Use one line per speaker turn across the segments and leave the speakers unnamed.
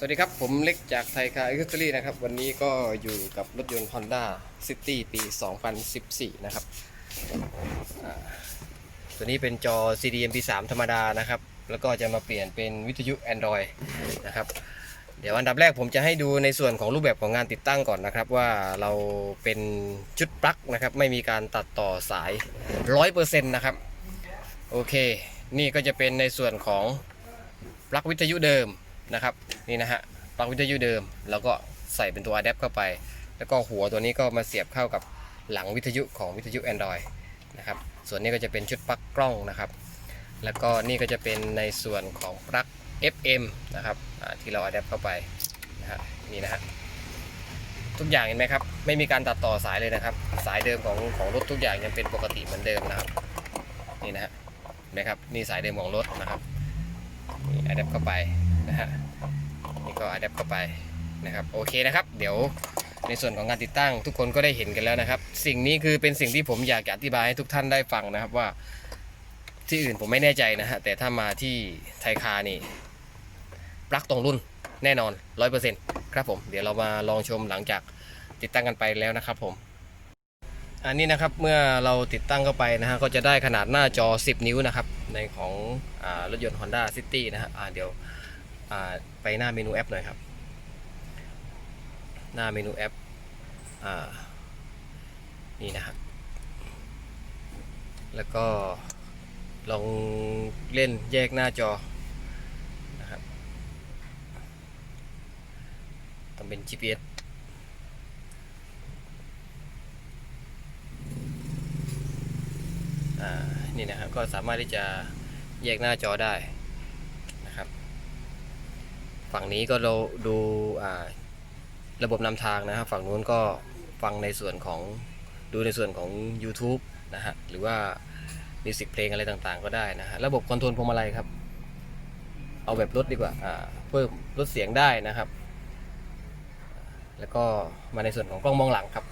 สวัสดีครับ ผมเล็กจากไทยคาร์อิสตอรี่นะครับ วันนี้ก็อยู่กับรถยนต์ Honda City ปี 2014 นะครับ ตัวนี้เป็นจอ CD MP3 ธรรมดานะครับ แล้วก็จะมาเปลี่ยนเป็นวิทยุ Android นะครับ เดี๋ยวอันดับแรกผมจะให้ดูในส่วนของรูปแบบของงานติดตั้งก่อนนะครับ ว่าเราเป็นชุดปลั๊กนะครับ ไม่มีการตัดต่อสาย 100%นะครับ โอเค นี่ก็จะเป็นในส่วนของปลั๊กวิทยุเดิม นะครับนี่นะฮะปลั๊กวิทยุเดิม แล้วก็ใส่เป็นตัว Adapt เข้าไป แล้วก็หัวตัวนี้ก็มาเสียบเข้ากับหลังวิทยุของวิทยุ Android นะครับส่วนนี้ก็จะเป็นชุดปลั๊กกล้องนะครับ แล้วก็นี่ก็จะเป็นในส่วนของปลั๊ก FM นะครับที่เรา Adapt เข้าไปนะฮะนี่นะฮะทุกอย่างเห็นไหมครับไม่มีการตัดต่อสายเลยนะครับ สายเดิมของของรถทุกอย่างยังเป็นปกติเหมือนเดิมนะครับนี่นะฮะเห็นไหมครับนี่สายเดิมของรถนะครับนี่ Adapt เข้าไป นะฮะนี่ก็ Adapt เข้าไปนะครับโอเคนะครับ เดี๋ยวในส่วนของการติดตั้งทุกคนก็ได้เห็นกันแล้วนะครับ สิ่งนี้คือเป็นสิ่งที่ผมอยากจะอธิบายให้ทุกท่านได้ฟังนะครับว่า ที่อื่นผมไม่แน่ใจนะฮะแต่ถ้ามาที่ไทยคานี่ปลั๊กตรงรุ่นแน่นอน100%ครับผมเดี๋ยวเรามาลองชมหลังจากติดตั้งกันไปแล้วนะครับผมอันนี้นะครับเมื่อเราติดตั้งเข้าไปนะฮะก็จะได้ขนาดหน้าจอ 10 นิ้วนะครับในของอรถยนต์ Honda City นะฮะเดี๋ยว ไปหน้าเมนูแอปหน่อยครับ หน้าเมนูแอปอนี่นะครับ แล้วก็ลองเล่นแยกหน้าจอนะครับต้องเป็น GPS นี่นะครับ ก็สามารถที่จะแยกหน้าจอได้ ฝั่งนี้ก็เราดูาระบบนำทางนะครับ ฝั่งนู้นก็ฟังในส่วนของดูในส่วนของ YouTube นะฮะหรือว่ามิวสิกเพลงอะไรต่างๆ ก็ได้นะฮะระบบคอนโทรลพวงมาลัยครับ เอาแบบลดดีกว่าอ่าเพิ่มลดเสียงได้นะครับ แล้วก็มาในส่วนของกล้องมองหลังครับ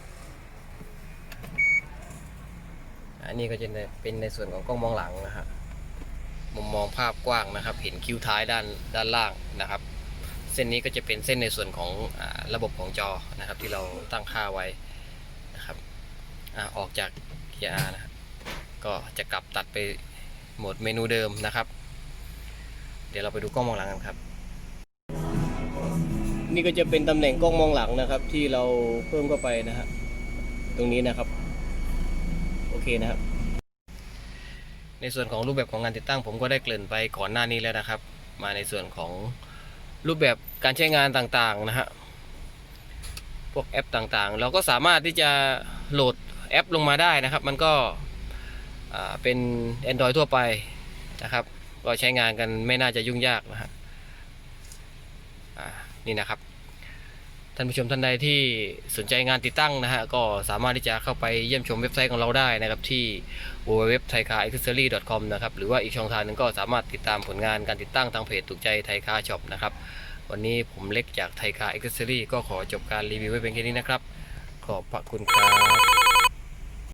อันนี้ก็จะเป็นในส่วนของกล้องมองหลังนะฮะมุมมองภาพกว้างนะครับ เห็นคิ้วท้ายด้านด้านล่างนะครับ เส้นนี้ก็จะเป็นเส้นในส่วนของอาระบบของจอนะครับที่เราตั้งค่าไว้นะครับอาออกจาก QR นะครับก็จะกลับตัดไปโหมดเมนูเดิมนะครับ เดี๋ยวเราไปดูกล้องมองหลังกันครับ นี่ก็จะเป็นตำแหน่งกล้องมองหลังนะครับ ที่เราเพิ่มเข้าไปนะฮะตรงนี้นะครับโอเคนะครับ ในส่วนของรูปแบบของงานติดตั้งผมก็ได้เกริ่นไปก่อนหน้านี้แล้วนะครับ มาในส่วนของ รูปแบบการใช้งานต่างๆนะฮะพวกแอปต่างๆ เราก็สามารถที่จะโหลดแอปลงมาได้นะครับ มันก็เป็น Android ทั่วไปนะครับ ก็ใช้งานกันไม่น่าจะยุ่งยากนะฮะนี่นะครับ ท่านผู้ชมท่านใดที่สนใจงานติดตั้งนะฮะก็สามารถที่จะเข้าไปเยี่ยมชมเว็บไซต์ของเราได้นะครับที่ www.thaikaraccessory.com นะครับหรือว่าอีกช่องทางหนึงก็สามารถติดตามผลงานการติดตั้งทางเพจถูกใจไทยคาช็อปนะครับวันนี้ผมเล็กจากไทยคา Accessory ก็ขอจบการรีวิวไว้เพียงแค่นี้นะครับ ขอบพระคุณครับ